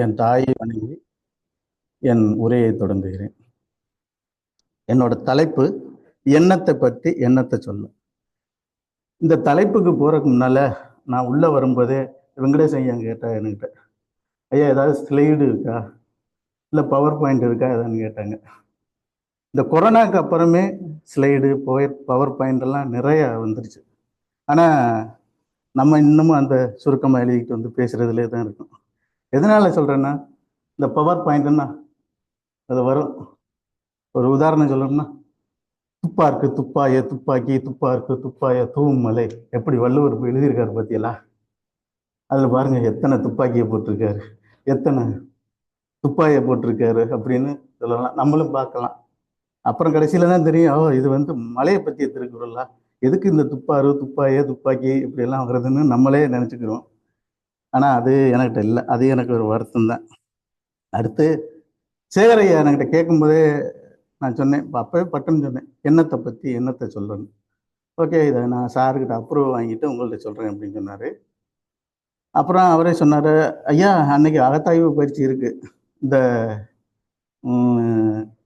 என் தாயை வணங்கி என் உரையை தொடங்குகிறேன். என்னோட தலைப்பு எண்ணத்தை பற்றி எண்ணத்தை சொல்ல இந்த தலைப்புக்கு போகிறதுக்கு முன்னால் நான் உள்ளே வரும்போதே வெங்கடேஷ் ஐயா கேட்டா என்கிட்ட ஐயா ஏதாவது ஸ்லைடு இருக்கா? இல்லை பவர் பாயிண்ட் இருக்கா? ஏதான்னு கேட்டாங்க. இந்த கொரோனாக்கு அப்புறமே ஸ்லைடு போய் பவர் பாயிண்ட் எல்லாம் நிறைய வந்துருச்சு. ஆனால் நம்ம இன்னமும் அந்த சுருக்கமாக எழுதிக்கிட்டு வந்து பேசுறதுலே தான் இருக்கும். எதனால சொல்கிறேன்னா இந்த பவர் பாயிண்ட்னா அது வரும். ஒரு உதாரணம் சொல்லணும்னா துப்பா இருக்கு துப்பாய துப்பாக்கி துப்பா இருக்கு துப்பாய தூவும் மலை எப்படி வள்ளுவர் எழுதியிருக்காரு பார்த்தீங்களா அதில் பாருங்க எத்தனை துப்பாக்கியை போட்டிருக்காரு எத்தனை துப்பாயை போட்டிருக்காரு அப்படின்னு சொல்லலாம். நம்மளும் பார்க்கலாம். அப்புறம் கடைசியில தான் தெரியும் ஓ இது வந்து மலையை பற்றிய திருக்குறளா எதுக்கு இந்த துப்பாரு துப்பாய துப்பாக்கி இப்படி எல்லாம் வருதுன்னு நம்மளே நினச்சிக்கிறோம். ஆனால் அது என்கிட்ட இல்லை. அது எனக்கு ஒரு வருத்தம் தான் அடுத்து சேகரையா என்கிட்ட கேட்கும்போதே நான் சொன்னேன் அப்போவே அப்பவே பட்டுன்னு சொன்னேன். எண்ணத்தை பற்றி எண்ணத்தை சொல்லணும்? ஓகே இதை நான் சார்கிட்ட அப்ரூவ் வாங்கிட்டு உங்கள்கிட்ட சொல்கிறேன் அப்படின்னு சொன்னார். அப்புறம் அவரே சொன்னார் ஐயா அன்னைக்கு அகத்தாய்வு பயிற்சி இருக்குது இந்த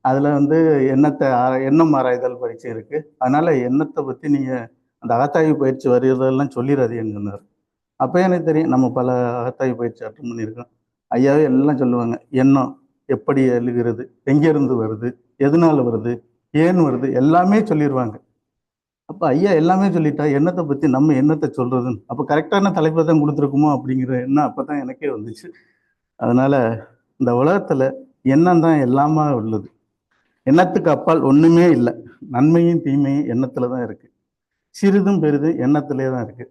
அதில் வந்து எண்ணத்தை ஆரா- எண்ணம் ஆராய்தல் பயிற்சி இருக்குது அதனால் எண்ணத்தை பற்றி நீங்கள் அந்த அகத்தாய்வு பயிற்சி வருகிறதெல்லாம் சொல்லிடாதீங்கன்னு சொன்னார். அப்போ எனக்கு தெரியும் நம்ம பல அகத்தாய் பயிற்சி அட்டன் பண்ணியிருக்கோம். ஐயாவே எல்லாம் சொல்லுவாங்க எண்ணம் எப்படி எழுகிறது எங்கேருந்து வருது எதனால வருது ஏன் வருது எல்லாமே சொல்லிடுவாங்க அப்போ ஐயா எல்லாமே சொல்லிட்டா எண்ணத்தை பற்றி நம்ம எண்ணத்தை சொல்கிறதுன்னு அப்போ கரெக்டான தலைப்பை தான் கொடுத்துருக்குமோ அப்படிங்கிற எண்ணம் அப்போ தான் எனக்கே வந்துச்சு. அதனால் இந்த உலகத்தில் எண்ணம் தான் எல்லாமா உள்ளது. எண்ணத்துக்கு அப்பால் ஒன்றுமே இல்லை. நன்மையும் தீமையும் எண்ணத்தில் தான் இருக்குது சிறிதும் பெரிதும் எண்ணத்திலே தான் இருக்குது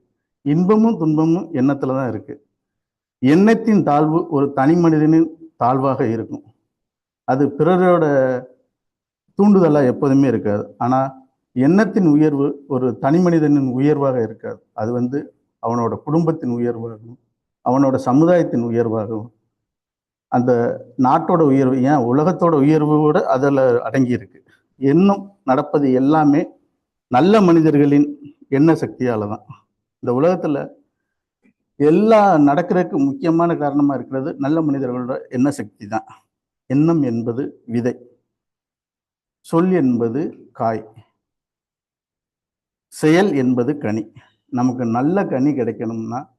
இன்பமும் துன்பமும் எண்ணத்தில் தான் இருக்குது எண்ணத்தின் தாழ்வு ஒரு தனி மனிதனின் தாழ்வாக இருக்கும். அது பிறரோட தூண்டுதலாக எப்போதுமே இருக்காது. ஆனால் எண்ணத்தின் உயர்வு ஒரு தனி மனிதனின் உயர்வாக இருக்காது. அது வந்து அவனோட குடும்பத்தின் உயர்வாகவும் அவனோட சமுதாயத்தின் உயர்வாகவும் அந்த நாட்டோட உயர்வு ஏன் உலகத்தோட உயர்வு கூட அதில் அடங்கி இருக்கு. எண்ணம் நடப்பது எல்லாமே நல்ல மனிதர்களின் எண்ண சக்தியால் தான் இந்த உலகத்துல எல்லா நடக்கிறதுக்கு முக்கியமான காரணமா இருக்கிறது நல்ல மனிதர்களோட எண்ண சக்தி தான். எண்ணம் என்பது விதை. சொல் என்பது காய். செயல் என்பது கனி. நமக்கு நல்ல கனி கிடைக்கணும்னா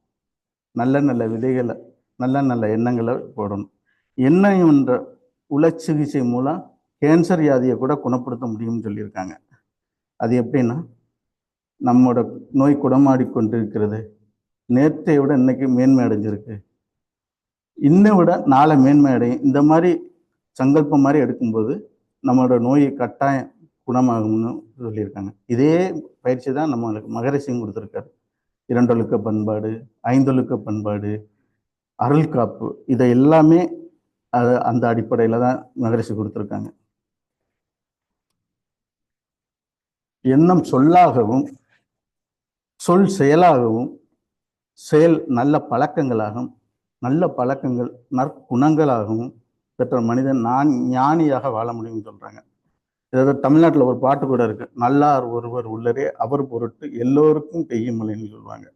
நல்ல நல்ல விதைகளை நல்ல நல்ல எண்ணங்களை போடணும். எண்ணம் என்ற உளச்சிகிச்சை மூலம் கேன்சர் வியாதியை கூட குணப்படுத்த முடியும்னு சொல்லியிருக்காங்க. அது எப்படின்னா நம்மோட நோய் குணமாடி கொண்டிருக்கிறது. நேற்றை விட இன்னைக்கு மேன்மை அடைஞ்சிருக்கு. இன்னை விட நாளை மேன்மை அடையும். இந்த மாதிரி சங்கல்பம் மாதிரி எடுக்கும்போது நம்மளோட நோய் கட்டாயம் குணமாகும்னு சொல்லியிருக்காங்க. இதே பயிற்சி தான் நம்மளுக்கு மகரிஷியும் கொடுத்துருக்காரு. இரண்டொழுக்க பண்பாடு ஐந்தொழுக்க பண்பாடு அருள் காப்பு இதை எல்லாமே அது அந்த அடிப்படையில் தான் மகரிஷி கொடுத்துருக்காங்க. எண்ணம் சொல்லாகவும் சொல் செயலாகவும் செயல் நல்ல பழக்கங்களாகவும் நல்ல பழக்கங்கள் நற்குணங்களாகவும் பெற்ற மனிதன் நான் ஞானியாக வாழ முடியும்னு சொல்கிறாங்க இதாவது தமிழ்நாட்டில் ஒரு பாட்டு கூட இருக்கு நல்லார் ஒருவர் உள்ளரே அவர் பொருட்டு எல்லோருக்கும் பெய்யுமலைன்னு சொல்லுவாங்க.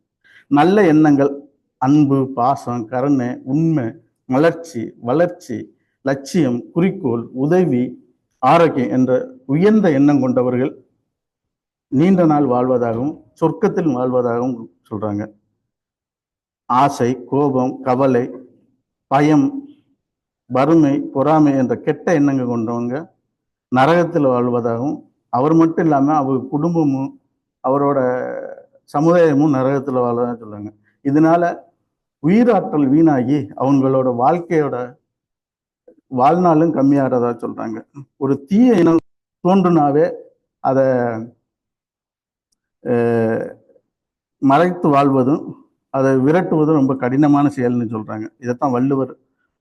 நல்ல எண்ணங்கள் அன்பு பாசம் கருணை உண்மை மலர்ச்சி வளர்ச்சி லட்சியம் குறிக்கோள் உதவி ஆரோக்கியம் என்ற உயர்ந்த எண்ணம் கொண்டவர்கள் நீண்ட நாள் வாழ்வதாகவும் சொர்க்கத்தில் வாழ்வதாகவும் சொல்றாங்க. ஆசை கோபம் கவலை பயம் வறுமை பொறாமை என்ற கெட்ட எண்ணங்கள் கொண்டவங்க நரகத்தில் வாழ்வதாகவும் அவர் மட்டும் இல்லாமல் அவர் குடும்பமும் அவரோட சமுதாயமும் நரகத்தில் வாழ்வதாக சொல்றாங்க. இதனால உயிராற்றல் வீணாகி அவங்களோட வாழ்க்கையோட வாழ்நாளும் கம்மியாகிறதா சொல்றாங்க. ஒரு தீய இனம் தோன்றுனாவே அதை மறைத்து வாழ்வதும் அதை விரட்டுவதும் ரொம்ப கடினமான செயல்னு சொல்கிறாங்க இதைத்தான் வள்ளுவர்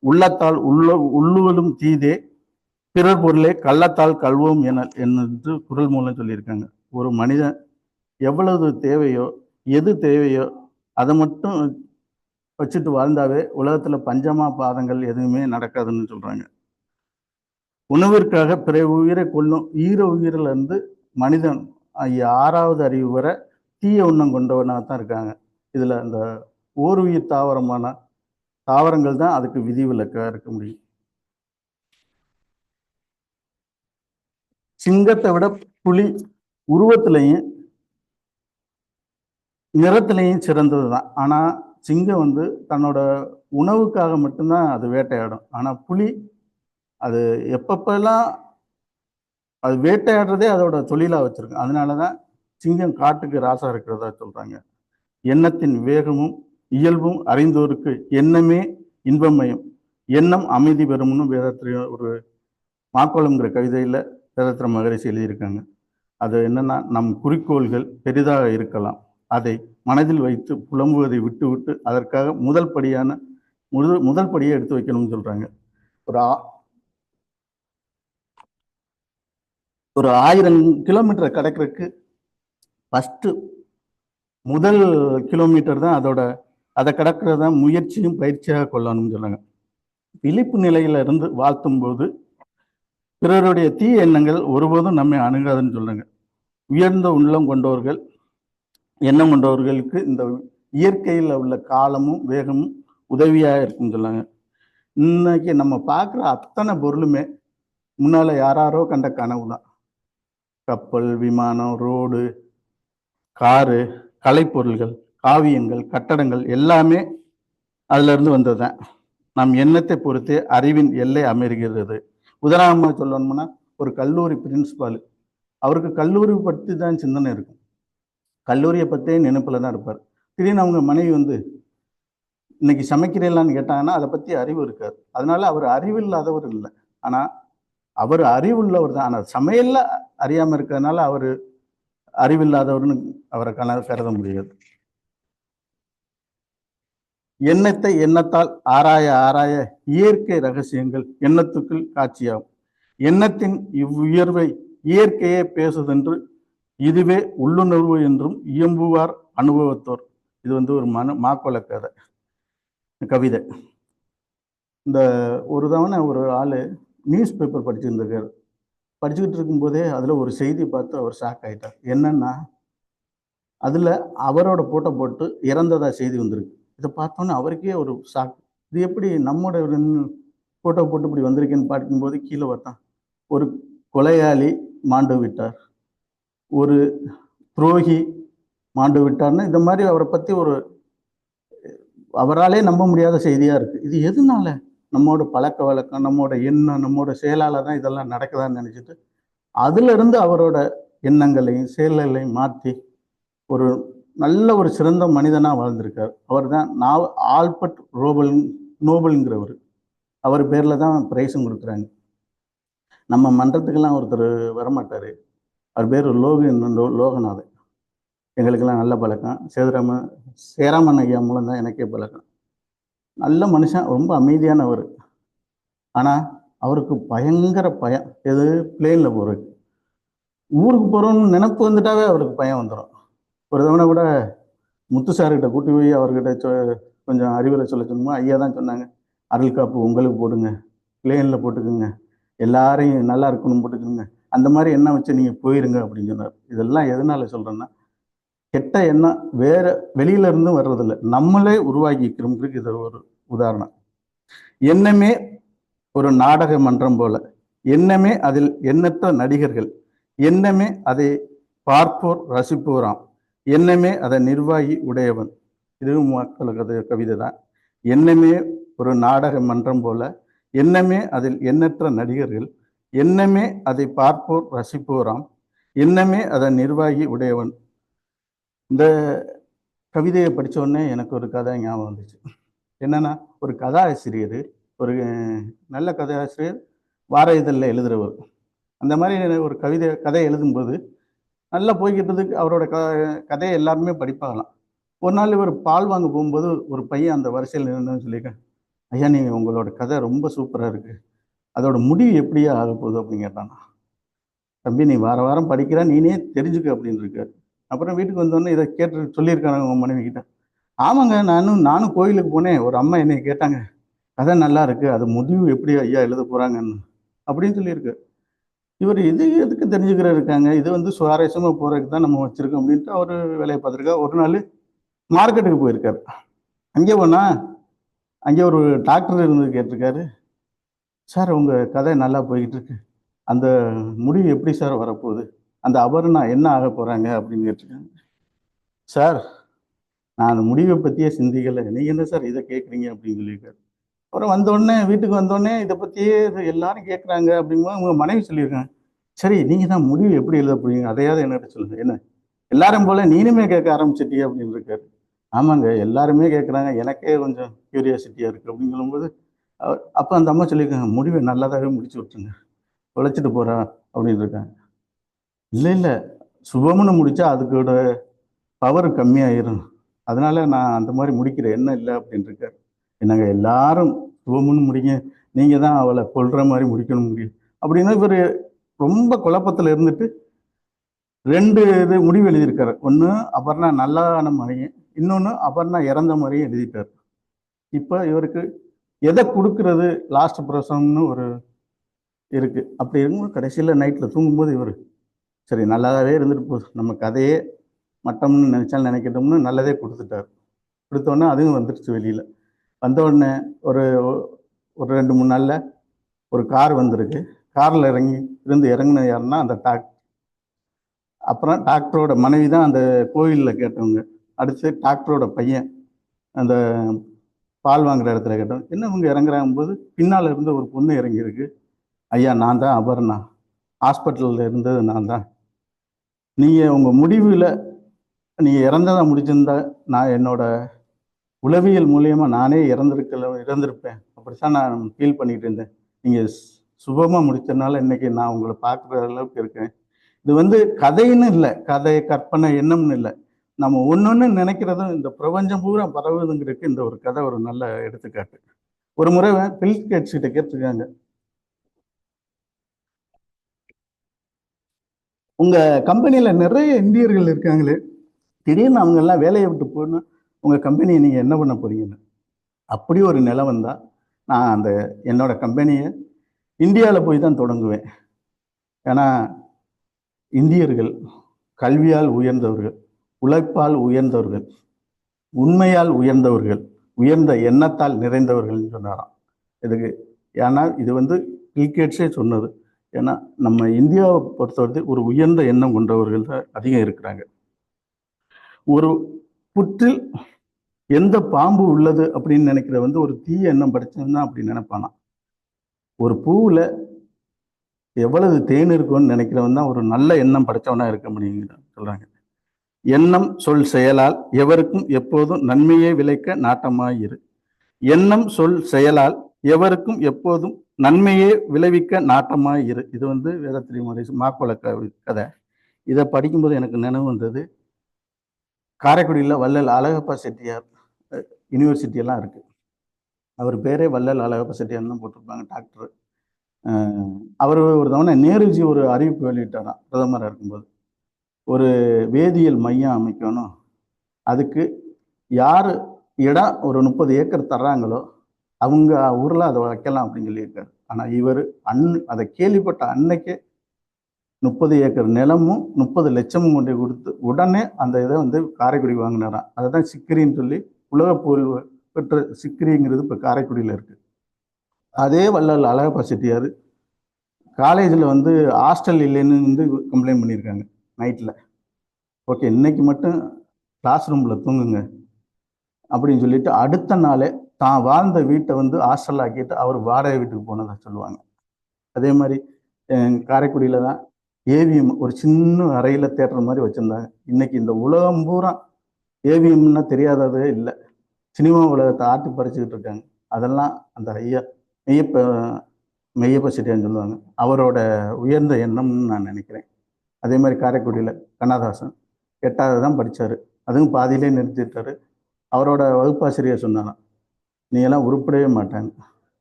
உள்ளத்தால் உள்ள உள்ளுவதும் தீதே பிறர் பொருளே கள்ளத்தால் கல்வோம் என என்று குரல் மூலம் சொல்லியிருக்காங்க. ஒரு மனிதன் எவ்வளவு தேவையோ எது தேவையோ அதை மட்டும் வச்சுட்டு வாழ்ந்தாவே உலகத்தில் பஞ்சமா பாதங்கள் எதுவுமே நடக்காதுன்னு சொல்கிறாங்க உணவிற்காக பிற உயிரை கொள்ளும் ஈர உயிரிலிருந்து மனிதன் ஆறாவது அறிவு வரை தீய உண்ணம் கொண்டவனாக தான் இருக்காங்க. இதுல இந்த ஓர் தாவரமான தாவரங்கள் தான் அதுக்கு விதிவிலக்காக இருக்க முடியும். சிங்கத்தை விட புலி உருவத்திலையும் நிறத்திலையும் சிறந்தது தான் ஆனால் சிங்கம் வந்து தன்னோட உணவுக்காக மட்டும்தான் அது வேட்டையாடும். ஆனால் புலி அது எப்பப்பெல்லாம் அது வேட்டையாடுறதே அதோட தொழிலாக வச்சுருக்கு. அதனால தான் சிங்கம் காட்டுக்கு ராசா இருக்கிறதா சொல்கிறாங்க எண்ணத்தின் வேகமும் இயல்பும் அறிந்தோருக்கு எண்ணமே இன்பமயம். எண்ணம் அமைதி பெறும்னு வேதத்திர ஒரு மாக்கோளம்ங்கிற கவிதையில் வேதத்திர மகரிஷி எழுதியிருக்காங்க. அது என்னன்னா நம் குறிக்கோள்கள் பெரிதாக இருக்கலாம். அதை மனதில் வைத்து புலம்புவதை விட்டுவிட்டு அதற்காக முதல் படியான முதல் முதல் படியை எடுத்து வைக்கணும்னு சொல்கிறாங்க ஒரு ஒரு ஆயிரம் கிலோமீட்டர் கடக்கிறதுக்கு ஃபஸ்ட்டு முதல் கிலோமீட்டர் தான் அதோட அதை கடக்கிறத முயற்சியும் பயிற்சியாக கொள்ளணும்னு சொன்னாங்க. விழிப்பு நிலையில இருந்து வாழ்த்தும் போது பிறருடைய தீய எண்ணங்கள் ஒருபோதும் நம்மை அணுகாதுன்னு சொல்றாங்க உயர்ந்த உள்ளம் கொண்டவர்கள் எண்ணம் கொண்டவர்களுக்கு இந்த இயற்கையில் உள்ள காலமும் வேகமும் உதவியாக இருக்குன்னு சொன்னாங்க. இன்னைக்கு நம்ம பார்க்குற அத்தனை பொருளுமே முன்னால் யாராரோ கண்ட கனவு தான் கப்பல் விமானம் ரோடு காரு கலைப்பொருள்கள் காவியங்கள் கட்டடங்கள் எல்லாமே அதுல இருந்து வந்ததுதான் நம் எண்ணத்தை பொறுத்து அறிவின் எல்லை அமைகிறது உதாரணமாக சொல்லணும்னா ஒரு கல்லூரி பிரின்சிபால் அவருக்கு கல்லூரி பற்றி தான் சிந்தனை இருக்கும். கல்லூரியை பற்றியே நினைப்பில் தான் இருப்பார். திடீர்னு அவங்க மனைவி வந்து இன்னைக்கு சமைக்கிறீங்களான்னு கேட்டாங்கன்னா அதை பற்றி அறிவு இருக்காது. அதனால அவர் அறிவு இல்லாதவர் இல்லை. ஆனால் அவர் அறிவுள்ளவர் தான். ஆனால் சமையல்ல அறியாமல் இருக்கிறதுனால அவர் அறிவில்லாதவர்னு அவரை கண கருத முடியாது. எண்ணத்தை எண்ணத்தால் ஆராய ஆராய இயற்கை ரகசியங்கள் எண்ணத்துக்குள் காட்சியாகும். எண்ணத்தின் இவ்வுயர்வை இயற்கையே பேசுதென்று இதுவே உள்ளுணர்வு என்றும் இயம்புவார் அனுபவத்தோர். இது வந்து ஒரு மன மாக்கோல கதை கவிதை. இந்த ஒரு தவணை ஒரு ஆள் நியூஸ் பேப்பர் படிச்சிருந்திருக்காரு. படிச்சுக்கிட்டு இருக்கும்போதே அதில் ஒரு செய்தி பார்த்து அவர் ஷாக் ஆகிட்டார் என்னன்னா அதில் அவரோட போட்டோ போட்டு இறந்ததா செய்தி வந்திருக்கு. இதை பார்த்தோன்னே அவருக்கே ஒரு ஷாக் இது எப்படி நம்மோட போட்டோ போட்டு இப்படி வந்திருக்கேன்னு பார்க்கும்போது கீழே பார்த்தான் ஒரு கொலையாளி மாண்டு விட்டார். ஒரு துரோகி மாண்டு விட்டார்னு இந்த மாதிரி அவரை பற்றி ஒரு அவராலே நம்ப முடியாத செய்தியாக இருக்குது இது எதனால? நம்மோட பழக்க வழக்கம் நம்மோட எண்ணம் நம்மோட செயலால தான் இதெல்லாம் நடக்குதான்னு நினச்சிட்டு அதிலிருந்து அவரோட எண்ணங்களையும் செயல்களையும் மாற்றி ஒரு நல்ல ஒரு சிறந்த மனிதனாக வாழ்ந்திருக்கார். அவர் தான் நாவ் ஆல்பர்ட் ரோபல் நோபல்ங்கிறவர். அவர் பேரில் தான் ப்ரைஸும் கொடுக்குறாங்க. நம்ம மன்றத்துக்கெல்லாம் ஒருத்தர் வரமாட்டார். அவர் பேர் லோகன் லோகநாதன். எங்களுக்கெல்லாம் நல்ல பழக்கம். சேதுராம சேராமன் ஐயா மூலம் தான் எனக்கே பழக்கம். நல்ல மனுஷன் ரொம்ப அமைதியானவர். ஆனால் அவருக்கு பயங்கர பயம். எது? பிளேனில் போகிறது ஊருக்கு போகிறோம்னு நினப்பு வந்துட்டாவே அவருக்கு பயம் வந்துடும் ஒரு தவணை கூட முத்து சார்கிட்ட கூட்டி போய் அவர்கிட்ட சொ- கொஞ்சம் அறிவுரை சொல்ல சொன்னோமோ? ஐயா தான் சொன்னாங்க. அருள் காப்பு உங்களுக்கு போடுங்க. பிளேனில் போட்டுக்குங்க. எல்லாரையும் நல்லா இருக்கணும் போட்டுக்குங்க. அந்த மாதிரி என்ன வச்சு நீங்கள் போயிருங்க அப்படின்னு சொன்னார். இதெல்லாம் எதனால சொல்கிறேன்னா கெட்ட எண்ணம் வேற வெளியில இருந்தும் வர்றதில்ல. நம்மளே உருவாக்கிக்கிறோம் இது ஒரு உதாரணம். எண்ணமே ஒரு நாடக மன்றம் போல. எண்ணமே அதில் எண்ணற்ற நடிகர்கள். எண்ணமே அதை பார்ப்போர் ரசிப்போராம். எண்ணமே அதை நிர்வாகி உடையவன். இதுவும் மக்களுக்கு கவிதை தான். எண்ணமே ஒரு நாடக மன்றம் போல. எண்ணமே அதில் எண்ணற்ற நடிகர்கள். எண்ணமே அதை பார்ப்போர் ரசிப்போராம். எண்ணமே அதன் நிர்வாகி உடையவன். இந்த கவிதையை படித்தோடனே எனக்கு ஒரு கதை ஞாபகம் வந்துச்சு. என்னன்னா ஒரு கதாசிரியர் ஒரு நல்ல கதாசிரியர் வார இதழில் எழுதுகிறவர் அந்த மாதிரி ஒரு கவிதை கதை எழுதும்போது நல்லா போய்கிட்டதுக்கு அவரோட க கதையை எல்லாருமே படிப்பாகலாம் ஒரு நாள் இவர் பால் வாங்க போகும்போது ஒரு பையன் அந்த வரிசையில் நின்றுன்னு சொல்லியிருக்கேன் ஐயா நீங்கள் உங்களோட கதை ரொம்ப சூப்பராக இருக்குது அதோட முடிவு எப்படியா ஆக போகுது? அப்படின்னு கேட்டானா. தம்பி நீ வார வாரம் படிக்கிற நீனே தெரிஞ்சுக்க அப்படின்னு இருக்காரு. அப்புறம் வீட்டுக்கு வந்தோடனே இதை கேட்டு சொல்லியிருக்காங்க உங்கள் மனைவி கிட்ட ஆமாங்க நானும் நானும் கோயிலுக்கு போனேன். ஒரு அம்மா என்னை கேட்டாங்க கதை நல்லா இருக்கு. அது முடிவு எப்படி ஐயா எழுத போகிறாங்கன்னு அப்படின்னு சொல்லியிருக்கு. இவர் இது எதுக்கு தெரிஞ்சுக்கிற இருக்காங்க? இது வந்து சுவாரஸ்யமாக போகிறதுக்கு தான் நம்ம வச்சுருக்கோம் அப்படின்ட்டு அவர் வேலையை பார்த்துருக்கா ஒரு நாள் மார்க்கெட்டுக்கு போயிருக்காரு. அங்கே போனால் அங்கே ஒரு டாக்டர் இருந்து கேட்டிருக்காரு. சார் உங்கள் கதை நல்லா போய்கிட்டு இருக்கு. அந்த முடிவு எப்படி சார் வரப்போகுது? அந்த அபர்ணா என்ன ஆக போகிறாங்க அப்படின்னு கேட்டிருக்காங்க. சார் நான் அந்த முடிவை பற்றியே சிந்திக்கலை. நீங்கள் என்ன சார் இதை கேட்குறீங்க அப்படின்னு சொல்லியிருக்காரு. அப்புறம் வந்தோடனே வீட்டுக்கு வந்தோடனே இதை பற்றியே எல்லாரும் கேட்குறாங்க அப்படிங்கும்போது அவங்க மனைவி சொல்லியிருக்காங்க. சரி நீங்கள் தான் முடிவு எப்படி எழுத போறீங்க? அதையாவது என்ன சொல்லுங்க. என்ன? எல்லாரும் போல நீனுமே கேட்க ஆரம்பிச்சிட்டியே அப்படின்னு இருக்காரு. ஆமாங்க எல்லாருமே கேட்குறாங்க எனக்கே கொஞ்சம் கியூரியாசிட்டியாக இருக்குது அப்படின்னு சொல்லும்போது அப்போ அந்த அம்மா சொல்லியிருக்காங்க முடிவை நல்லதாகவே முடிச்சு விட்டுருங்க. உழைச்சிட்டு போகிறா அப்படின்னு இருக்காங்க. இல்லை இல்லை. சுபம்னு முடித்தா அதுக்கோட பவர் கம்மியாயிரும். அதனால நான் அந்த மாதிரி முடிக்கிற எண்ணம் இல்லை அப்படின்னு என்னங்க எல்லாரும் சுபம்னு முடிங்க. நீங்கள் தான் அவளை கொள்கிற மாதிரி முடிக்கணும் முடியும். அப்படின்னா இவர் ரொம்ப குழப்பத்தில் இருந்துட்டு ரெண்டு இது முடிவு எழுதியிருக்காரு. ஒன்று அபர்ணா நல்லான மாதிரியும் இன்னொன்று அபர்ணா இறந்த மாதிரியும் எழுதிட்டார். இப்போ இவருக்கு எதை கொடுக்கறது லாஸ்ட் பிரசம்னு ஒரு இருக்குது அப்படி இருக்கும்போது கடைசியில் நைட்டில் தூங்கும்போது இவர் சரி நல்லாவே இருந்துட்டு போ நம்ம கதையே மட்டம்னு நினச்சாலும் நினைக்கட்டும்னு நல்லதே கொடுத்துட்டார். கொடுத்தோடனே அதுவும் வந்துடுச்சு வெளியில். வந்த உடனே ஒரு ஒரு ரெண்டு மூணு நாளில் ஒரு கார் வந்திருக்கு. காரில் இறங்கி இருந்து இறங்கின யாருன்னா அந்த டாக் அப்புறம் டாக்டரோட மனைவி தான் அந்த கோயிலில் கேட்டவங்க. அடுத்து டாக்டரோட பையன் அந்த பால் வாங்குற இடத்துல கேட்டோம் என்ன இவங்க இறங்குறாங்க போது பின்னால் இருந்து ஒரு பொண்ணு இறங்கியிருக்கு. ஐயா நான் தான் அபர்ணா. ஹாஸ்பிட்டலில் இருந்தது நான் தான். நீங்கள் உங்கள் முடிவில் நீங்கள் இறந்ததாக முடிச்சிருந்தா நான் என்னோட உளவியல் மூலியமாக நானே இறந்திருக்கல இறந்திருப்பேன். அப்படித்தான் நான் ஃபீல் பண்ணிட்டு இருந்தேன். நீங்கள் சுபமாக முடிச்சதுனால இன்றைக்கி நான் உங்களை பார்க்குற அளவுக்கு இருக்கேன். இது வந்து கதைன்னு இல்லை. கதை கற்பனை எண்ணம்னு இல்லை. நம்ம ஒன்னொன்னு நினைக்கிறதும் இந்த பிரபஞ்சம் பூரா பரவுதுங்கிறதுக்கு இந்த ஒரு கதை ஒரு நல்ல எடுத்துக்காட்டு. ஒரு முறை பில் கேட்ஸ் கிட்ட கேட்டிருக்காங்க. உங்க கம்பெனியில நிறைய இந்தியர்கள் இருக்காங்களே திடீர்னு அவங்க எல்லாம் வேலையை விட்டு போகணும் உங்க கம்பெனியை நீங்க என்ன பண்ண போறீங்கன்னு? அப்படி ஒரு நிலை வந்தா நான் அந்த என்னோட கம்பெனியை இந்தியாவில் போய் தான் தொடங்குவேன். ஏன்னா இந்தியர்கள் கல்வியால் உயர்ந்தவர்கள் உழைப்பால் உயர்ந்தவர்கள் உண்மையால் உயர்ந்தவர்கள் உயர்ந்த எண்ணத்தால் நிறைந்தவர்கள்னு சொன்னாராம். இதுக்கு ஏன்னா இது வந்து கிரிக்கெட்ஸே சொன்னது. ஏன்னா நம்ம இந்தியாவை பொறுத்தவரை ஒரு உயர்ந்த எண்ணம் கொண்டவர்கள் தான் அதிகம் இருக்கிறாங்க. ஒரு புற்றில் எந்த பாம்பு உள்ளது அப்படின்னு நினைக்கிற வந்து ஒரு தீய எண்ணம் படிச்சவன் அப்படி நினைப்பானா ஒரு பூவில் எவ்வளவு தேன் இருக்கும்னு நினைக்கிறவன் தான் ஒரு நல்ல எண்ணம் படைச்சவனா இருக்க முடியுங்க சொல்றாங்க. எண்ணம் சொல் செயலால் எவருக்கும் எப்போதும் நன்மையை விளைக்க நாட்டமாயிரு. எண்ணம் சொல் செயலால் எவருக்கும் எப்போதும் நன்மையே விளைவிக்க நாட்டமாக இரு. இது வந்து வேதத்திரி முறை மாக்கோள கதை. இதை படிக்கும்போது எனக்கு நினைவு வந்தது காரைக்குடியில் வள்ளல் அழகப்பா செட்டியார் யூனிவர்சிட்டியெல்லாம் இருக்குது அவர் பேரே வள்ளல் அழகப்பா செட்டியார் தான் போட்டிருப்பாங்க டாக்டர் அவர் ஒரு தவணை நேருஜி ஒரு அறிவிப்பு வெளியிட்டாராம் பிரதமராக இருக்கும்போது. ஒரு வேதியியல் மையம் அமைக்கணும். அதுக்கு யார் இடம் ஒரு முப்பது ஏக்கர் தர்றாங்களோ அவங்க ஊரில் அதை வைக்கலாம் அப்படின்னு சொல்லியிருக்காரு. ஆனால் இவர் அன் அதை கேள்விப்பட்ட அன்னைக்கே முப்பது ஏக்கர் நிலமும் முப்பது லட்சமும் கொண்டு கொடுத்து உடனே அந்த இதை வந்து காரைக்குடி வாங்கினாராம். அதை தான் சிக்கிரின்னு சொல்லி உலக புகழ் பெற்ற சிக்கிரிங்கிறது இப்போ காரைக்குடியில் இருக்குது அதே வள்ளல் அழகப்பா செட்டியார் காலேஜில் வந்து ஹாஸ்டல் இல்லைன்னு வந்து கம்ப்ளைண்ட் பண்ணியிருக்காங்க நைட்டில் ஓகே இன்னைக்கு மட்டும் கிளாஸ் ரூமில் தூங்குங்க அப்படின்னு சொல்லிட்டு அடுத்த நாளே தான் வாழ்ந்த வீட்டை வந்து ஹாஸ்டல் ஆக்கிட்டு அவர் வாடகை வீட்டுக்கு போனதா சொல்லுவாங்க. அதே மாதிரி காரைக்குடியில் தான் ஏவிஎம் ஒரு சின்ன அறையில் தேட்டர் மாதிரி வச்சுருந்தாங்க. இன்னைக்கு இந்த உலகம் பூரா ஏவிஎம்னா தெரியாததே இல்லை. சினிமா உலகத்தை ஆட்டி பறிச்சுக்கிட்டு இருக்காங்க. அதெல்லாம் அந்த ஐயா மெய்யப்ப மெய்யப்ப செட்டியான்னு சொல்லுவாங்க. அவரோட உயர்ந்த எண்ணம்னு நான் நினைக்கிறேன். அதே மாதிரி காரைக்குடியில் கண்ணதாசன் எட்டாவது தான் படித்தார் அதுவும் பாதியிலே நிறுத்திட்டாரு. அவரோட வகுப்பாசிரியர் சொன்னாராம். நீ எல்லாம் உருப்படவே மாட்டாங்க.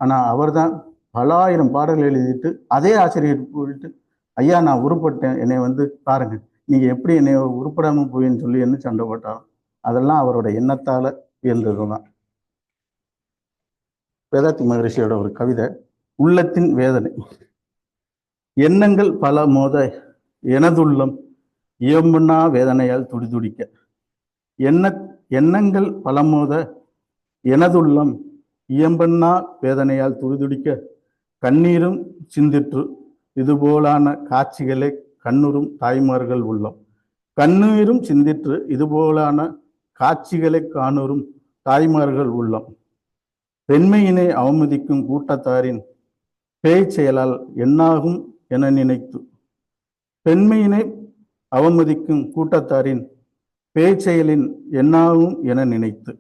ஆனால் அவர் தான் பல ஆயிரம் பாடல்கள் எழுதிட்டு அதே ஆசிரியர் போயிட்டு ஐயா நான் உருப்பட்டேன். என்னை வந்து பாருங்க. நீங்கள் எப்படி என்னை உருப்படாமல் போயின்னு சொல்லி என்ன சண்டை போட்டாலும் அதெல்லாம் அவரோட எண்ணத்தால் உயர்ந்தது தான் வேதாத்தி மகரிஷியோட ஒரு கவிதை உள்ளத்தின் வேதனை. எண்ணங்கள் பல மோத எனதுள்ளம் இயம்புனா வேதனையால் துடிதுடிக்க. எண்ண எண்ணங்கள் பல மோத எனதுள்ளம் இயம்பண்ணா வேதனையால் துடிதுடிக்க கண்ணீரும் சிந்திற்று. இதுபோலான காட்சிகளை கண்ணுறும் தாய்மார்கள் உள்ளம். கண்ணீரும் சிந்திற்று. இதுபோலான காட்சிகளை காணுறும் தாய்மார்கள் உள்ளம். பெண்மையினை அவமதிக்கும் கூட்டத்தாரின் பேய்ச் செயலால் என்னாகும் என நினைத்து பெண்மையினை அவமதிக்கும் கூட்டத்தாரின் பேச்செயலின் என்னாகும் என நினைத்து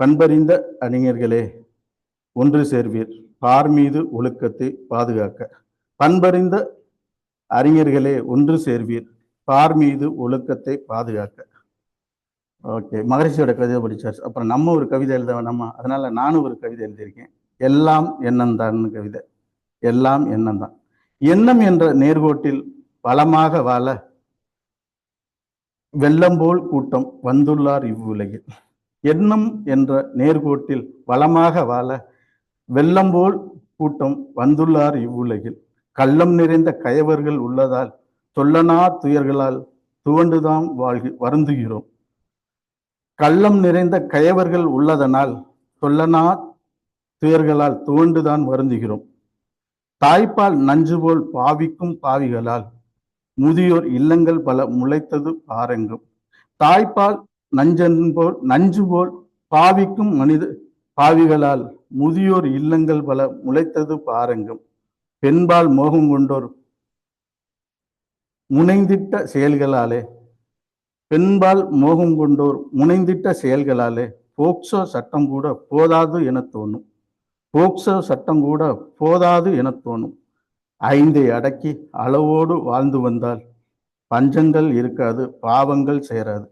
பண்பறிந்த அறிஞர்களே ஒன்று சேர்வீர். பார் மீது ஒழுக்கத்தை பாதுகாக்க. பண்பறிந்த அறிஞர்களே ஒன்று சேர்வீர். பார் மீது ஒழுக்கத்தை பாதுகாக்க. ஓகே மகரிஷியோட கவிதை படித்தார் அப்புறம் நம்ம ஒரு கவிதை எழுத வேணாமா அதனால நானும் ஒரு கவிதை எழுதியிருக்கேன். எல்லாம் எண்ணம்தான்னு கவிதை. எல்லாம் எண்ணம்தான். எண்ணம் என்ற நேர்கோட்டில் வளமாக வாழ வெள்ளம்போல் கூட்டம் வந்துள்ளார் இவ்வுலகில். எண்ணம் என்ற நேர்கோட்டில் வளமாக வாழ வெள்ளம்போல் கூட்டம் வந்துள்ளார் இவ்வுலகில். கள்ளம் நிறைந்த கயவர்கள் உள்ளதால் சொல்லனா துயர்களால் துவண்டுதான் வாழ்கி வருந்துகிறோம். கள்ளம் நிறைந்த கயவர்கள் உள்ளதனால் சொல்லனா துயர்களால் துவண்டுதான் வருந்துகிறோம். தாய்ப்பால் நஞ்சு போல் பாவிக்கும் பாவிகளால் முதியோர் இல்லங்கள் பல முளைத்தது பாருங்கும். தாய்ப்பால் நஞ்சன் போல் நஞ்சு போல் பாவிக்கும் மனித பாவிகளால் முதியோர் இல்லங்கள் பல முளைத்தது பாருங்கும். பெண்பால் மோகம் கொண்டோர் முனைந்திட்ட செயல்களாலே பெண்பால் மோகம் கொண்டோர் முனைந்திட்ட செயல்களாலே போக்சோ சட்டம் கூட போதாது என தோணும். போக்சோ சட்டம் கூட போதாது என தோணும். ஐந்தை அடக்கி அளவோடு வாழ்ந்து வந்தால் பஞ்சங்கள் இருக்காது பாவங்கள் சேராது.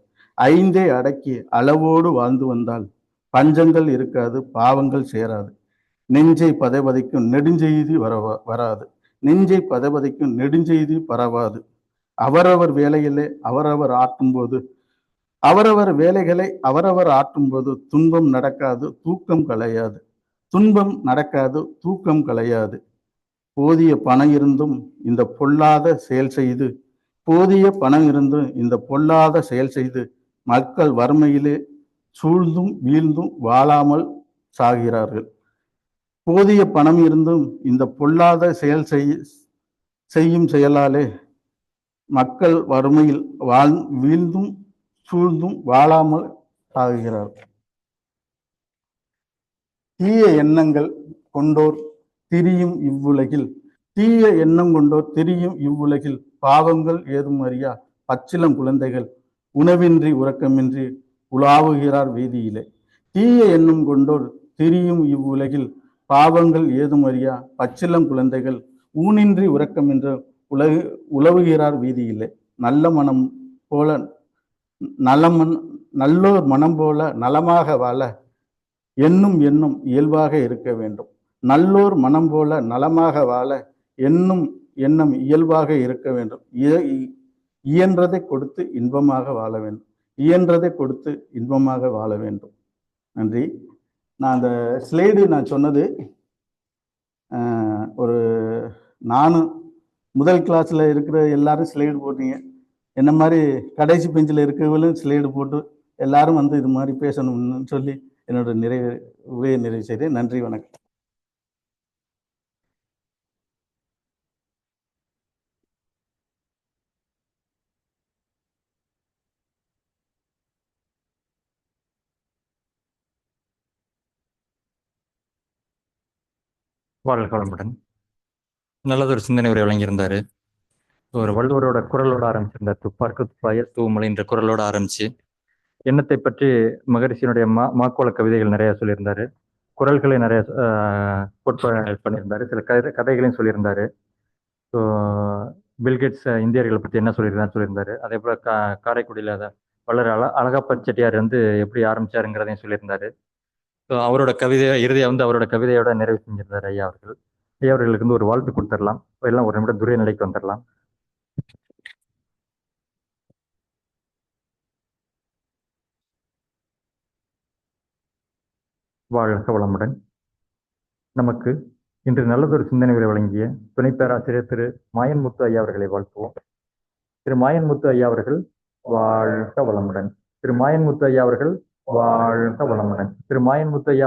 ஐந்தை அடக்கி அளவோடு வாழ்ந்து வந்தால் பஞ்சங்கள் இருக்காது பாவங்கள் சேராது. நெஞ்சை பதைபதைக்கும் நெடுஞ்செய்தி வரவா வராது. நெஞ்சை பதைபதைக்கும் நெடுஞ்செய்தி பரவாது. அவரவர் வேலையிலே அவரவர் ஆட்டும்போது அவரவர் வேலைகளை அவரவர் ஆட்டும்போது துன்பம் நடக்காது தூக்கம் கலையாது துன்பம் நடக்காது தூக்கம் கலையாது போதிய பணம் இருந்தும் இந்த பொல்லாத செயல் செய்து போதிய பணம் இருந்தும் இந்த பொல்லாத செயல் செய்து மக்கள் வறுமையிலே சூழ்ந்தும் வீழ்ந்தும் வாழாமல் சாகிறார்கள். போதிய பணம் இருந்தும் இந்த பொல்லாத செயல் செய் செய்யும் செயலாலே மக்கள் வறுமையில் வாழ் வீழ்ந்தும் சூழ்ந்தும் வாழாமல் சாகுகிறார்கள். தீய எண்ணங்கள் கொண்டோர் திரியும் இவ்வுலகில் தீய எண்ணம் கொண்டோர் திரியும் இவ்வுலகில். பாவங்கள் ஏதும் அறியா பச்சிலம் குழந்தைகள் உணவின்றி உறக்கமின்றி உலாவுகிறார் வீதியிலே. தீய எண்ணம் கொண்டோர் திரியும் இவ்வுலகில். பாவங்கள் ஏதும் அறியா? பச்சிலம் குழந்தைகள் ஊனின்றி உறக்கமின்ற உலகு உலவுகிறார் வீதியிலே. நல்ல மனம் போல நலமன் நல்லோர் மனம் போல நலமாக வாழ எண்ணும் எண்ணும் இயல்பாக இருக்க வேண்டும். நல்லோர் மனம் போல நலமாக வாழ எண்ணும் எண்ணம் இயல்பாக இருக்க வேண்டும். இய- இயன்றதை கொடுத்து இன்பமாக வாழ வேண்டும் இயன்றதை கொடுத்து இன்பமாக வாழ வேண்டும். நன்றி. நான் அந்த ஸ்லைடு நான் சொன்னது ஒரு நானும் முதல் கிளாஸில் இருக்கிற எல்லாரும் ஸ்லைடு போட்டீங்க. என்ன மாதிரி கடைசி பெஞ்சில் இருக்கிறவங்களும் ஸ்லைடு போட்டு எல்லாரும் வந்து இது மாதிரி பேசணும்னு சொல்லி என்னோட நிறைவு உரையை நிறைவு செய்தேன். நன்றி வணக்கம். வாழ்க வளமுடன் நல்லதொரு சிந்தனை உரை வழங்கியிருந்தாரு. ஒரு வள்ளுவரோட குரலோட ஆரம்பிச்சிருந்தார். துப்பார்க்கு துப்பாய தூமலை என்ற குரலோட ஆரம்பிச்சு. எண்ணத்தை பற்றி மகரிஷியினுடைய மா மாக்கோள கவிதைகள் நிறைய சொல்லியிருந்தாரு. குரல்களை நிறைய பண்ணியிருந்தாரு. சில கதை கதைகளையும் சொல்லியிருந்தாரு. ஸோ பில்கேட்ஸ் இந்தியர்களை பற்றி என்ன சொல்லியிருந்தாரு சொல்லியிருந்தாரு. அதே போல கா காரைக்குடியில் அதை வளர அழ அழகப்ப செட்டியார் வந்து எப்படி ஆரம்பிச்சாருங்கிறதையும் சொல்லியிருந்தாரு. ஸோ அவரோட கவிதையை இறுதியாக வந்து அவரோட கவிதையோட நிறைவு செஞ்சிருந்தார் ஐயா அவர்கள். ஐயா அவர்களுக்கு வந்து ஒரு வாழ்த்து கொடுத்துடலாம். எல்லாம் ஒரு நிமிடம் துரிய நிலைக்கு வந்துடலாம். வாழ்க வளமுடன். நமக்கு இன்று நல்லதொரு சிந்தனை உரை வழங்கிய துணை பேராசிரியர் திரு மாயன்முத்து ஐயா அவர்களை வாழ்த்துவோம். திரு மாயன்முத்து ஐயா அவர்கள் வாழ்க வளமுடன். திரு மாயன்முத்து ஐயா அவர்கள் வாழ்க வளமுடன். திரு மாயன் முத்தையா